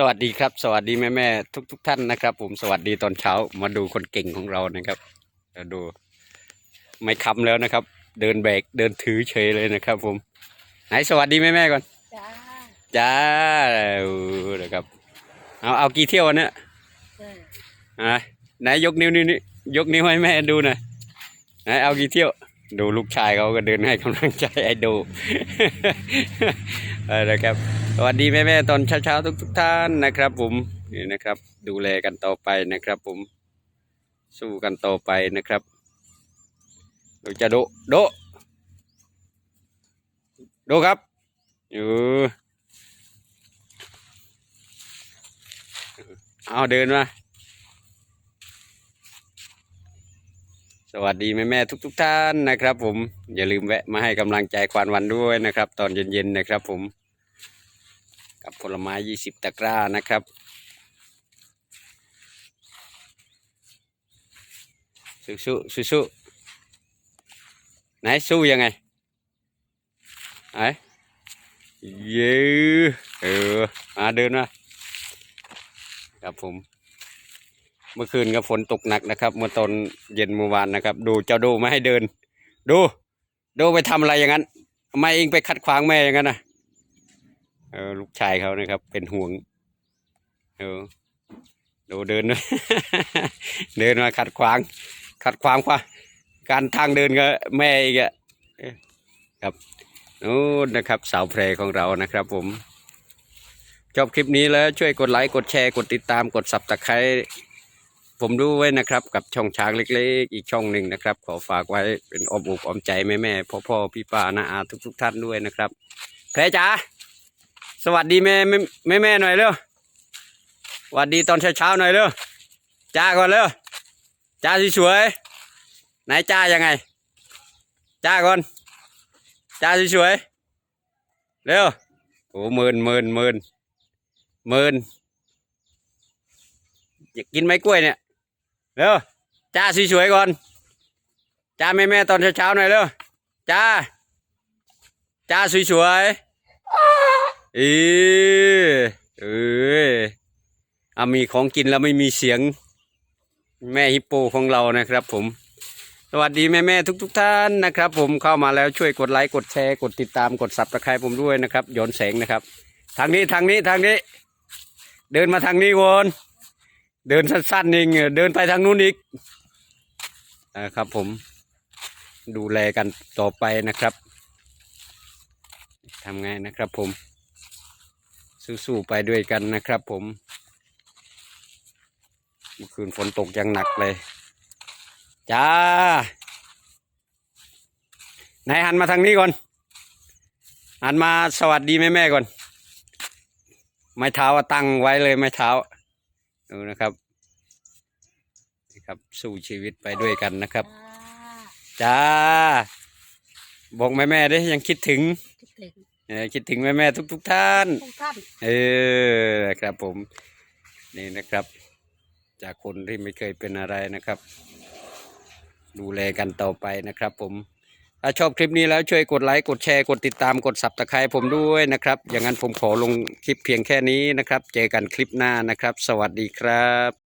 สวัสดีครับ สวัสดีแม่แม่ทุกทุกๆท่านนะครับ ผมสวัสดีตอนเช้ามาดูคนเก่งของเรานะครับเราดูไม่คำแล้วนะครับ เดินแบกเดินถือเฉยเลยนะครับ ผม ไหนสวัสดีแม่แม่ก่อนจ้าจ้าเออนะครับเอาเอากี่เที่ยววันเนี้ยเอออะไหนยกนิ้วนิ้วนี่ยกนิ้วให้แม่ดูหน่อยไหนเอากี่เที่ยว ดูลูกชายเขาก็เดินให้กำลังใจไอ้ดูเออนะครับ สวัสดีแม่แม่ๆตอนเช้าๆทุกทุก ๆ ท่านนะครับ ผมนี่นะครับ ดูแลกันต่อไปนะครับ ผมสู้กันต่อไปนะครับ เราจะโดโดโดครับอยู่เอาเดินมาสวัสดีแม่แม่ๆทุกๆท่านนะครับ ผมอย่าลืมแวะมาให้กำลังใจควานวันด้วยนะครับ ตอนเย็นๆนะครับ ผม กับผลไม้ยี่สิบตะกร้านะครับ สู้สู้สู้สู้ไหนสู้ยังไงไหนเย้เออมาเดินมาครับผม เมื่อคืนก็ฝนตกหนักนะครับ เมื่อตอนเย็นเมื่อวานนะครับ ดูเจ้าดูไม่ให้เดิน ดู ดูไปทำอะไรอย่างนั้นทำไมเองไปขัดขวางแม่อย่างนั้นนะ ลูกชายเขานะครับ เป็นห่วงเออดูเดิน เดินมาขัดขวาง ขัดขวางว่าการทางเดินก็แม่อีกอะครับนู้นนะครับสาวเพลของเรานะครับ ผมชอบคลิปนี้แล้วช่วยกดไลค์กดแชร์กดติดตามกดสับตะไคร้ผมด้วยนะครับ กับช่องช้างเล็กๆ อีกช่องหนึ่งนะครับ ขอฝากไว้เป็นอ้อมอกอมใจแม่แม่พ่อพ่อๆพี่ป้านาอาทุกๆ ท่านด้วยนะครับแพรจ๋า วัสดีแม่แม่แม่แม่หน่อยเร็วสวัสดีตอนเช้าเช้าๆหน่อยเร็วจ้าก่อนเร็วจ้าสวยๆไหนจ้ายังไง จ้าก่อนจ้าสวยๆเร็วโอ้หมื่นหมื่นหมื่นหมื่นอยากกินไม้กล้วยเนี่ยเร็วจ้าสวยๆก่อนจ้าแม่แม่ตอนเช้าเช้าๆหน่อยเร็วจ้าจ้าสวยๆ เออเอออามีของกินแล้วไม่มีเสียง แม่ฮิปโปของเรานะครับ ผม สวัสดีแม่แม่ทุกๆท่านนะครับ ผมเข้ามาแล้วช่วยกดไลค์กดแชร์กดติดตามกดซับสไครต์ผมด้วยนะครับย้อนแสงนะครับ ทางนี้ทางนี้ทางนี้ เดินมาทางนี้วนเดินสั้นๆเองเดินไปทางนู้นอีกนะครับ ผมดูแลกันต่อไปนะครับทำไงนะครับผม สู้ๆไปด้วยกันนะครับผมเมื่อคืนฝนตกอย่างหนักเลย จ้า ไหนหันมาทางนี้ก่อน หันมาสวัสดีแม่แม่ๆก่อน ไม้เท้าอะตั้งไว้เลยไม้เท้า ดูนะครับนี่ครับสู้ชีวิตไปด้วยกันนะครับ จ้าจ้าบอกแม่แม่ๆได้ยังคิดถึงคิดถึงเออ คิดถึงแม่แม่ๆทุกๆท่านทุกท่าน เออครับผม นี่นะครับ จากคนที่ไม่เคยเป็นอะไรนะครับ ดูแลกันต่อไปนะครับ ผม ถ้าชอบคลิปนี้แล้วช่วยกดไลค์กดแชร์กดติดตามกดสับตะไคร้ผมด้วยนะครับ อย่างนั้นผมขอลงคลิปเพียงแค่นี้นะครับ เจอกันคลิปหน้านะครับ สวัสดีครับ